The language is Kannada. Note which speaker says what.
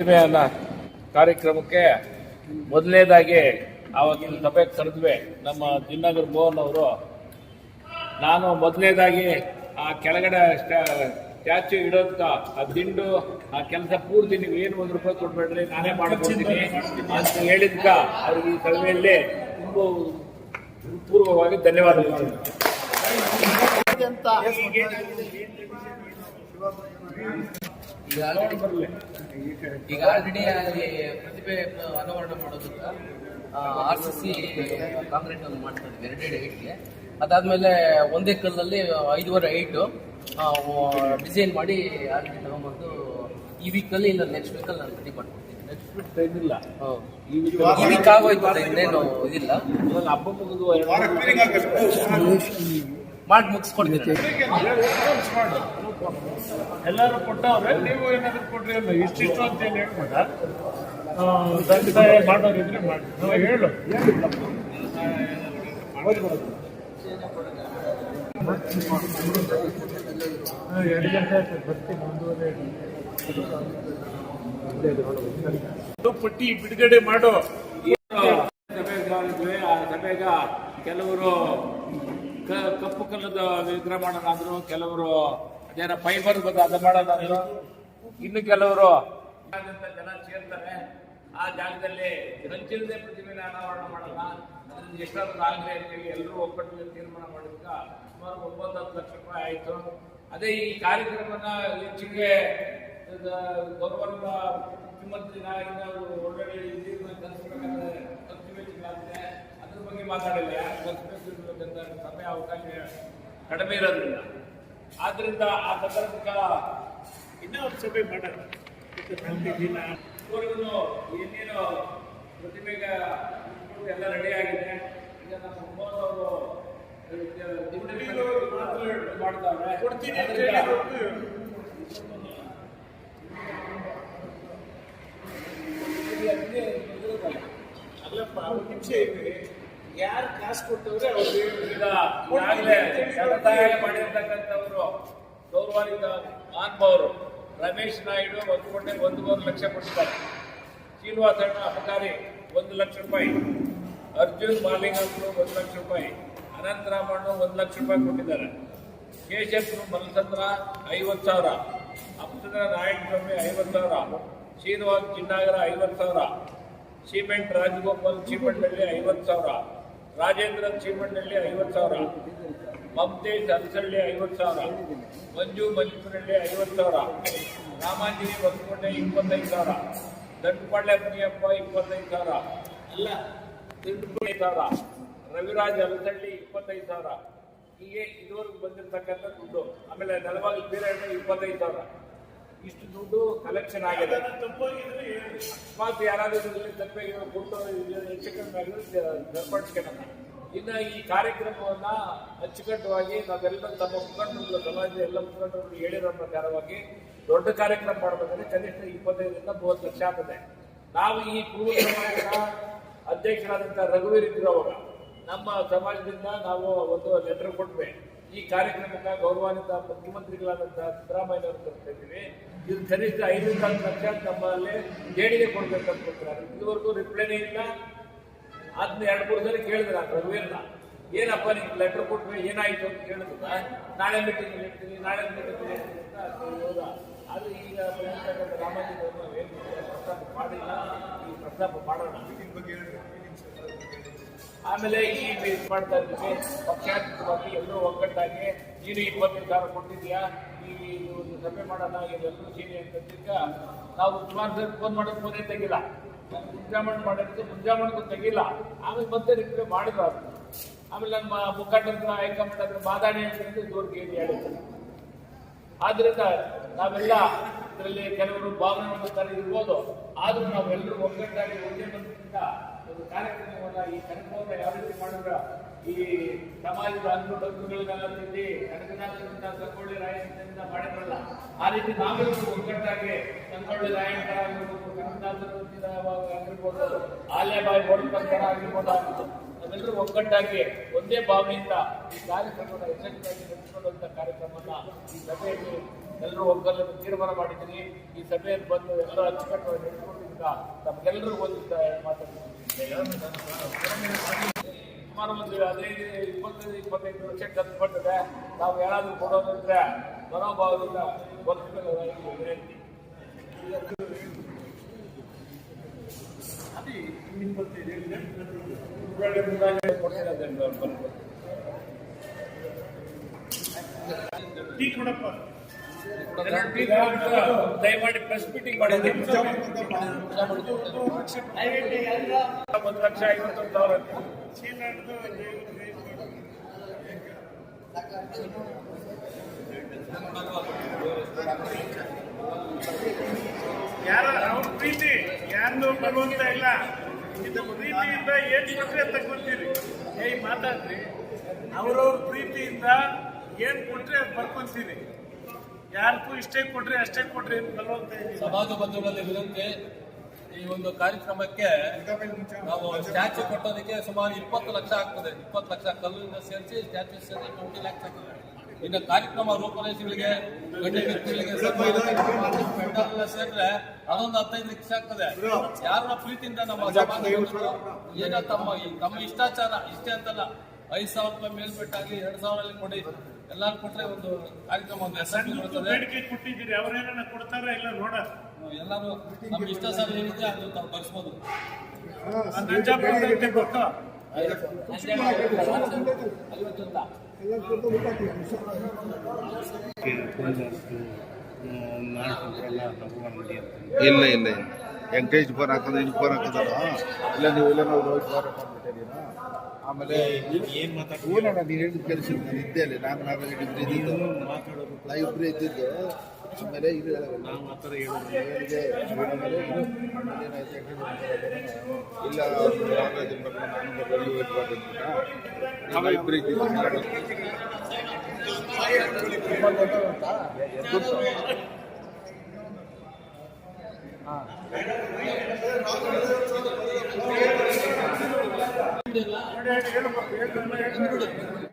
Speaker 1: ಪ್ರತಿಮೆಯನ್ನ ಕಾರ್ಯಕ್ರಮಕ್ಕೆ ಮೊದಲನೇದಾಗಿ ಅವತ್ತಿನ ಸಭೆ ಕರೆದ್ವಿ. ನಮ್ಮ ದಿನಗರ್ ಮೋಹನ್ ಅವರು. ನಾನು ಮೊದಲನೇದಾಗಿ ಆ ಕೆಳಗಡೆ ಸ್ಟ್ಯಾಚ್ಯೂ ಇಡೋದ್ಕ ಆ ದಿಂಡು ಆ ಕೆಲಸ ಪೂರ್ತಿ ನೀವು ಏನು ಒಂದು ರೂಪಾಯಿ ಕೊಡ್ಬೇಡ್ರಿ ನಾನೇ ಮಾಡ್ಕೊಡ್ತೀನಿ ಅಂತ ಹೇಳಿದ್ಕ ಅವ್ರಿಗೆ ಈ ಸಭೆಯಲ್ಲಿ ತುಂಬ ಪೂರ್ವವಾಗಿ ಧನ್ಯವಾದಗಳು.
Speaker 2: ಈಗ ಆಲ್ರೆಡಿ ಈಗ ಆಲ್ರೆಡಿ ಅಲ್ಲಿ ಪ್ರತಿಭೆ ಅನಾವರಣ ಮಾಡೋದ್ರಿಂದ ಆರ್ ಸಿ ಸಿ ಕಾಂಕ್ರೀಟ್ ಅನ್ನು ಮಾಡ್ಕೊಂಡಿದ್ವಿ ಎರಡೆರಡು ಏಟ್ಗೆ ಅದಾದ್ಮೇಲೆ ಒಂದೇ ಕಲ್ಲಲ್ಲಿ ಐದುವರೆ ಏಟು ಡಿಸೈನ್ ಮಾಡಿ ಆಲ್ರೆಡಿ ತಗೊಂಬಂದು ಈ ವೀಕಲ್ಲಿ ಇಲ್ಲ ನೆಕ್ಸ್ಟ್ ವೀಕಲ್ಲಿ ನಾನು ರೆಡಿ ಮಾಡ್ಕೊಡ್ತೀನಿ.
Speaker 1: ಈ
Speaker 2: ವೀಕ್ ಆಗೋಯ್ತು ಇನ್ನೇನು ಇದಿಲ್ಲ.
Speaker 1: ಇವಾಗ
Speaker 2: ಮಾಡಿ ಮುಗಿಸ್ಕೊಡ್ತೀನಿ.
Speaker 3: ಎಲ್ಲರೂ ಕೊಟ್ಟವ್ರೆ ನೀವು ಏನಾದ್ರು ಕೊಡ್ರಿ ಅಲ್ಲ ಇಷ್ಟಿಷ್ಟು ಅಂತ ಏನು ಹೇಳ್ಬೇಡ. ಆ, ತಂದೆ ತಾಯಿ ಮಾಡೋರಿದ್ರೆ ಮಾಡಿ. ನಾವು ಹೇಳು. ಎರಡು ಗಂಟೆ ಬರ್ತೀನಿ ಒಂದೂವರೆ ಪಟ್ಟಿ ಬಿಡುಗಡೆ ಮಾಡೋ
Speaker 1: ಸಭೆಗ ಕೆಲವರು ಕಪ್ಪು ಕಲ್ಲದ ವಿಗ್ರಹ ಮಾಡೋದಾದ್ರು ಕೆಲವರು ಅದೇನ ಫೈಬರ್ ಬಂದು ಅದ ಮಾಡೋದಾದ್ರು ಇನ್ನು ಕೆಲವರು ಜನ ಸೇರ್ತಾರೆ. ಆ ಜಾಗದಲ್ಲಿ ಸಂಚಿಲ್ಲದೆ ಪ್ರತಿಮೆನ ಅನಾವರಣ ಮಾಡಲ್ಲ. ಅದರಿಂದ ಎಷ್ಟಾದ್ರೂ ಆಗಲಿ ಅಂತೇಳಿ ಎಲ್ಲರೂ ಒಗ್ಗಟ್ಟಿಗೆ ತೀರ್ಮಾನ ಮಾಡಿದ್ಕ ಸುಮಾರು ಒಂಬತ್ತು ಹತ್ತು ಲಕ್ಷ ರೂಪಾಯಿ ಆಯಿತು. ಅದೇ ಈ ಕಾರ್ಯಕ್ರಮನ ಹೆಚ್ಚಿಗೆ ಗೌರವದ ಮುಖ್ಯಮಂತ್ರಿ ನಾಯಕ ಒಳ್ಳೊಳ್ಳೆ ಇದನ್ನ ತರಿಸ್ಬೇಕಾದ್ರೆ ಖರ್ಚು ವೆಚ್ಚಗಳಾಗಿದೆ ಅದ್ರ ಬಗ್ಗೆ ಮಾತಾಡಿಲ್ಲ. ಯಾರು ಖರ್ಚು ಸಮಯ ಅವಕಾಶ ಕಡಿಮೆ ಇರೋದ್ರಿಂದ. ಆದ್ರಿಂದ ಆ ಸಂದರ್ಭಕ್ಕ
Speaker 3: ಇನ್ನೂ ಒಂದು ಸಭೆ ಮಾಡೋಣ ದಿನ
Speaker 1: ಏನೇನು ಪ್ರತಿಮೆಗೆ ಎಲ್ಲ ರೆಡಿ ಆಗಿದೆ. ಈಗ ನಮ್ಮ ಮೋಹನ್ ಅವರು ಮಾಡ್ತಾವ್ರೆ.
Speaker 3: ಕೊಡ್ತೀನಿ ಅಲ್ಲಪ್ಪ ನಿಮಿಷ ಇರ್ರಿ. ಯಾರು ಕಾಸು ಕೊಟ್ಟವ್ರೆ ಅವ್ರು
Speaker 1: ಈಗ ಈಗಾಗಲೇ ಸಹಾಯ ಮಾಡಿರ್ತಕ್ಕಂಥವರು ಗೌರವಾನ್ವಿತ ರಮೇಶ್ ನಾಯ್ಡು ಒಂದು ಕೋಟಿ ಒಂದೂವರೆ ಲಕ್ಷ ಕೊಟ್ಟಿದ್ದಾರೆ. ಶ್ರೀನಿವಾಸ ಅಬಕಾರಿ ಒಂದು ಲಕ್ಷ ರೂಪಾಯಿ. ಅರ್ಜುನ್ ಮಾಲಿಂಗರು ಒಂದು ಲಕ್ಷ ರೂಪಾಯಿ. ಅನಂತ ಅನಂತರಾಮಣ್ಣ ಒಂದು ಲಕ್ಷ ರೂಪಾಯಿ ಕೊಟ್ಟಿದ್ದಾರೆ. ಕೇಶಪ್ರು ಮಲಸಂದ್ರ ಐವತ್ತು ಸಾವಿರ. ಅಪ್ಸಂದ್ರ ನಾರಾಯಣಸ್ವಾಮಿ ಐವತ್ತು ಸಾವಿರ. ಶ್ರೀನಿವಾಸ್ ಚಿನ್ನಾಗರ ಐವತ್ತು ಸಾವಿರ. ಸಿಮೆಂಟ್ ರಾಜಗೋಪಾಲ್ ಚೀಮಣ್ಣಳ್ಳಿ ಐವತ್ತು ಸಾವಿರ. ರಾಜೇಂದ್ರ ಚೀಮಣ್ಣಳ್ಳಿ ಐವತ್ತು ಸಾವಿರ ಮಮತೇಶ್ ಅರಸಳ್ಳಿ ಐವತ್ತು ಸಾವಿರ, ಮಂಜು ಮಂಜುನಹಳ್ಳಿ ಐವತ್ತು ಸಾವಿರ ರಾಮಾಂಜನಿ ಬಸಗೊಂಡೆ ಇಪ್ಪತ್ತೈದು ಸಾವಿರ ದಂಡಪಾಳ್ಯ ಮುನಿಯಪ್ಪ ಇಪ್ಪತ್ತೈದು ಸಾವಿರ, ಅಲ್ಲ ದಂಡಪಾಳ್ಯ ಸಾವಿರ, ರವಿರಾಜ್ ಅರಸಳ್ಳಿ ಇಪ್ಪತ್ತೈದು ಸಾವಿರ. ಹೀಗೆ ಇದುವರೆಗೂ ಬಂದಿರತಕ್ಕಂಥ ದುಡ್ಡು, ಆಮೇಲೆ ನೆಲವಾಗಿ ಬೇರೆ ಇಪ್ಪತ್ತೈದು ಸಾವಿರ. ಇಷ್ಟು ದುಡ್ಡು ಕಲೆಕ್ಷನ್ ಆಗಿದೆ. ಅಕಸ್ಮಾತ್ ಯಾರಾದ್ರೂ ಇದರಲ್ಲಿ ತಪ್ಪಾಗಿ ಕೊಟ್ಟು ಹೆಚ್ಚು ಆಗಿದ್ರೆ ಸರಿಪಡಿಸ್ಕೊಳ್ಳೋಣ ಇನ್ನು ಈ ಕಾರ್ಯಕ್ರಮವನ್ನ ಅಚ್ಚುಕಟ್ಟುವಾಗಿ ನಾವೆಲ್ಲ ತಮ್ಮ ಮುಖಂಡರು ಸಮಾಜ ಎಲ್ಲ ಮುಖಂಡರು ಹೇಳಿರೋ ಪ್ರಕಾರವಾಗಿ ದೊಡ್ಡ ಕಾರ್ಯಕ್ರಮ ಮಾಡಬೇಕಂದ್ರೆ ಕನಿಷ್ಠ ಇಪ್ಪತ್ತೈದರಿಂದ ಮೂವತ್ತು ಲಕ್ಷ ಆಗ್ತದೆ. ನಾವು ಈ ಪೂರ್ವ ಸಮಾಜದ ಅಧ್ಯಕ್ಷರಾದಂಥ ರಘುವೀರ್ ಇದ್ರು ಅವಾಗ. ನಮ್ಮ ಸಮಾಜದಿಂದ ನಾವು ಒಂದು ಲೆಟರ್ ಕೊಟ್ವಿ. ಈ ಕಾರ್ಯಕ್ರಮಕ್ಕೆ ಗೌರವಾನ್ವಿತ ಮುಖ್ಯಮಂತ್ರಿಗಳಾದಂತಹ ಸಿದ್ದರಾಮಯ್ಯ ಅವರು ಕರ್ತಾ ಇದ್ದೀವಿ ಇದು ಕನಿಷ್ಠ ಐದು ಸಾವಿರ ಲಕ್ಷ ತಮ್ಮಲ್ಲಿ ದೇಣಿಗೆ ಕೊಡ್ಬೇಕಂತ ಕೊಡ್ತಾರೆ ಇದುವರೆಗೂ ರಿಪ್ಲೈನೇ ಇಲ್ಲ. ಅದನ್ನ ಎರಡು ಮೂರು ಸಲ ಕೇಳಿದ್ರೆ ನಾನು ಇಲ್ಲ. ಏನಪ್ಪ ನಿಮ್ಗೆ ಲೆಟರ್ ಕೊಟ್ಟರೆ ಏನಾಯ್ತು ಅಂತ ಕೇಳಿದ್ರ ನಾಳೆ ಮೀಟಿಂಗ್ ಹೇಳ್ತೀನಿ, ನಾಳೆ ಮೀಟಿಂಗ್ ಹೇಳ್ತೀನಿ ಅಂತ ಹೋದ. ಅದು ಈಗ ರಾಮಾಜಿ ಮಾಡಿಲ್ಲ. ಈ ಪ್ರಸ್ತಾಪ ಮಾಡೋಣ. ಮೀಟಿಂಗ್ ಬಗ್ಗೆ ಆಮೇಲೆ ಈ ಇದು ಮಾಡ್ತಾ ಇದ್ದೀವಿ. ಪಕ್ಷಾತೀತವಾಗಿ ಎಲ್ಲರೂ ಒಗ್ಗಟ್ಟಾಗಿ ನೀನು ಇಪ್ಪತ್ತೈದು ಸಾವಿರ ಕೊಟ್ಟಿದ್ಯಾ ಈ ಒಂದು ಸಭೆ ಮಾಡೋಣ ಎಲ್ಲರೂ ಸೇರಿ ಅಂತಂದಿದ್ದ ನಾವು ಸುಮಾರು ಸರ್ ಫೋನ್ ಮಾಡೋದು ಫೋನೇ ತೆಗಿಲ್ಲ. ಮುಂಜಾಮಣ್ ಮಾಡಿದ್ದು ಮುಂಜಾಮಣಕ್ಕೂ ತೆಗಿಲ್ಲ. ಆಮೇಲೆ ಮತ್ತೆ ರಿಪ್ಲೈ ಮಾಡಿದ್ರು ಅದು ಆಮೇಲೆ ನಮ್ಮ ಮುಖಂಡರ ಹೈಕಮಾಂಡ್ ಹತ್ರ ಮಾತಾಡಿ ಅಂತ ಜೋರಿಗೆ ಹೇಳಿದ್ರು ಆದ್ರಿಂದ ನಾವೆಲ್ಲ ಇದರಲ್ಲಿ ಕೆಲವರು ಭಾವನೆಗಳನ್ನು ಇರ್ಬೋದು ಆದ್ರೂ ನಾವೆಲ್ಲರೂ ಒಗ್ಗಟ್ಟಾಗಿ ಒಂದು ಕಾರ್ಯಕ್ರಮವನ್ನ ಈ ಕಾರ್ಯಕ್ರಮವನ್ನು ಯಾವ ರೀತಿ ಮಾಡಿದ್ರ? ಈ ಸಮಾಜದ ಅನುಕೂಲಗಳನ್ನೆಲ್ಲ ತಿಂದು ಕನಕನಾಥರಿಂದ ಸಂಗೊಳ್ಳಿ ರಾಯಣ್ಣಿಂದ ಮಾಡಿದ್ರಲ್ಲ ಆ ರೀತಿ ನಾವೆಲ್ಲರೂ ಒಗ್ಗಟ್ಟಾಗಿ ಸಂಗೊಳ್ಳಿ ರಾಯಣ್ಣ ಆಗಿರ್ಬೋದು ಕನಕನಾಥರಿಂದ ಆಗಿರ್ಬೋದು, ಆಲೆಬಾಯಿ ಬೋಡ್ಕರ್ ಆಗಿರ್ಬೋದು ಅದೆಲ್ಲರೂ ಒಗ್ಗಟ್ಟಾಗಿ ಒಂದೇ ಭಾವನೆಯಿಂದ ಈ ಕಾರ್ಯಕ್ರಮದ ಯಶಸ್ವಿಯಾಗಿ ನಡೆಸಿಕೊಳ್ಳುವಂತ ಕಾರ್ಯಕ್ರಮನ ಈ ಸಭೆಯಲ್ಲಿ ಎಲ್ಲರೂ ಒಗ್ಗಲ್ಲ ತೀರ್ಮಾನ ಮಾಡಿದ್ದೀನಿ. ಈ ಸಭೆಯಲ್ಲಿ ಬಂದು ಎಲ್ಲ ಅಚ್ಚುಕಟ್ಟು ನಡೆದುಕೊಂಡಿದ್ದ ತಮಗೆಲ್ಲರಿಗೂ ಒಂದು ಮಾತಾಡ್ತೀನಿ ಸುಮಾರು ಒಂದು ಹದಿನೈದು ಇಪ್ಪತ್ತೈದು ಇಪ್ಪತ್ತೈದು ಲಕ್ಷ ಖರ್ಚು ಬರ್ತದೆ ನಾವು ಯಾರಾದರೂ ಕೊಡೋದಂದ್ರೆ ಮನೋಭಾವದಿಂದ ಒಪ್ಪಿಕೊಳ್ಳೋ ವಿನಂತಿ ಕೊಡ್ತಿರೋದ್ರಿಂದ ಅವ್ರು ದಯಮಾಡಿ ಪ್ರೆಸ್ ಮೀಟಿಂಗ್ ಒಂದು ಲಕ್ಷ ಐವತ್ತೊಂದು ಸಾವಿರ
Speaker 4: ಯಾರ ಅವ್ರ ಪ್ರೀತಿ ಯಾರು ಬರುವಂತ ಇಲ್ಲ ಪ್ರೀತಿಯಿಂದ ಏನ್ ಕೊಟ್ರೆ ತಗೊಂತೀರಿ ಏಯ್ ಮಾತಾಡ್ರಿ. ಅವ್ರವ್ರ ಪ್ರೀತಿಯಿಂದ ಏನ್ ಕೊಟ್ರೆ ಅದ್ ಬರ್ಕೊಂತೀರಿ. ಯಾರಿಗೂ ಇಷ್ಟೇ ಕೊಡ್ರಿ, ಅಷ್ಟೇ ಕೊಡ್ರಿ
Speaker 5: ಸಮಾಜ ಬಂಧುಗಳಲ್ಲಿ ವಿನಂತಿ ಈ ಒಂದು ಕಾರ್ಯಕ್ರಮಕ್ಕೆ ನಾವು ಸ್ಟ್ಯಾಚು ಕೊಟ್ಟೋದಕ್ಕೆ ಸುಮಾರು ಇಪ್ಪತ್ತು ಲಕ್ಷ ಆಗ್ತದೆ. ಇಪ್ಪತ್ತು ಲಕ್ಷ ಕಲ್ಲಿಂದ ಸೇರಿಸಿ ಸ್ಟ್ಯಾಚು ಸೇರಿಸಿ ಟ್ವೆಂಟಿ ಲ್ಯಾಕ್ಸ್ ಆಗ್ತದೆ. ಇನ್ನು ಕಾರ್ಯಕ್ರಮ ರೂಪರೇಷೆಗಳಿಗೆ ಗಣ್ಯ ವ್ಯಕ್ತಿಗಳಿಗೆ ಸೇರಿದ್ರೆ ಅದೊಂದು ಹದಿನೈದು ಲಕ್ಷ ಆಗ್ತದೆ. ಯಾರನ್ನ ಪ್ರೀತಿಯಿಂದ ನಮ್ಮ ಏನೋ ತಮ್ಮ ತಮ್ಮ ಇಷ್ಟಾಚಾರ, ಇಷ್ಟೇ ಅಂತಲ್ಲ. ಐದು ಸಾವಿರ ರೂಪಾಯಿ ಮೇಲ್ಪಟ್ಟಾಗಿ ಎರಡು ಸಾವಿರ ಕೊಡಿ. ಎಲ್ಲಾರು ಕೊಟ್ಟರೆ ಒಂದು ಕಾರ್ಯಕ್ರಮ ಒಂದು ಹೆಸರು ಬರ್ತದೆ
Speaker 4: ಬೇಡಿಕೆ ಕೊಟ್ಟಿದ್ದೀರಿ ಅವ್ರೇನ ಕೊಡ್ತಾರ ಇಲ್ಲ ನೋಡ.
Speaker 5: ಎಲ್ಲರೂ ನಮ್ಗೆ ಇಷ್ಟ ಸರ್ ಏನಿದೆ ಅದು ತಾವು ಬರ್ಸ್ಬೋದು.
Speaker 4: ಗೊತ್ತಾ?
Speaker 6: ಇಲ್ಲ ಇಲ್ಲ ಇಲ್ಲ. ಎಂಕರೇಜ್ ಫೋನ್ ಹಾಕೋದು ಇಲ್ಲಿ ಫೋನ್ ಹಾಕೋದಲ್ಲ? ಇಲ್ಲ ನೀವು ಇಲ್ಲ ನಾವು ಫೋನ್ ಹಾಕೊಂಡ್ಬಿಟ್ಟಿದ್ದೀರಾ? ಆಮೇಲೆ ಏನು ಮಾತಾಡ್ತೀವಿ ಹೂನಣ್ಣ ನೀವು ಹೇಳಿದ ಕೆಲಸ ನಾನು ಇದ್ದೆ ಅಲ್ಲಿ ನಾನು ನಾವೆಲ್ಲ ಇಬ್ಬರು ಇದ್ದಿದ್ದು. ನಾ ಇಬ್ಬರು ಇದ್ದಿದ್ದು ಆಮೇಲೆ ಇದು ಹೇಳಿದೆ ಆಮೇಲೆ ಏನಾಯ್ತು ಯಾಕಂದ್ರೆ ಇಲ್ಲ ನಾಗರಾಜ್ ಬರ್ಬೇಕು ನಾನು ಬರ್ಬೇಕು ರೋಹಿತ್ ಬರ್ಬೇಕು ಅಂದ್ಬಿಟ್ಟ. ನಾವು ಇಬ್ಬರು ಇದ್ದಿದ್ದು
Speaker 4: ಹೇಳು, ಹೇಳು.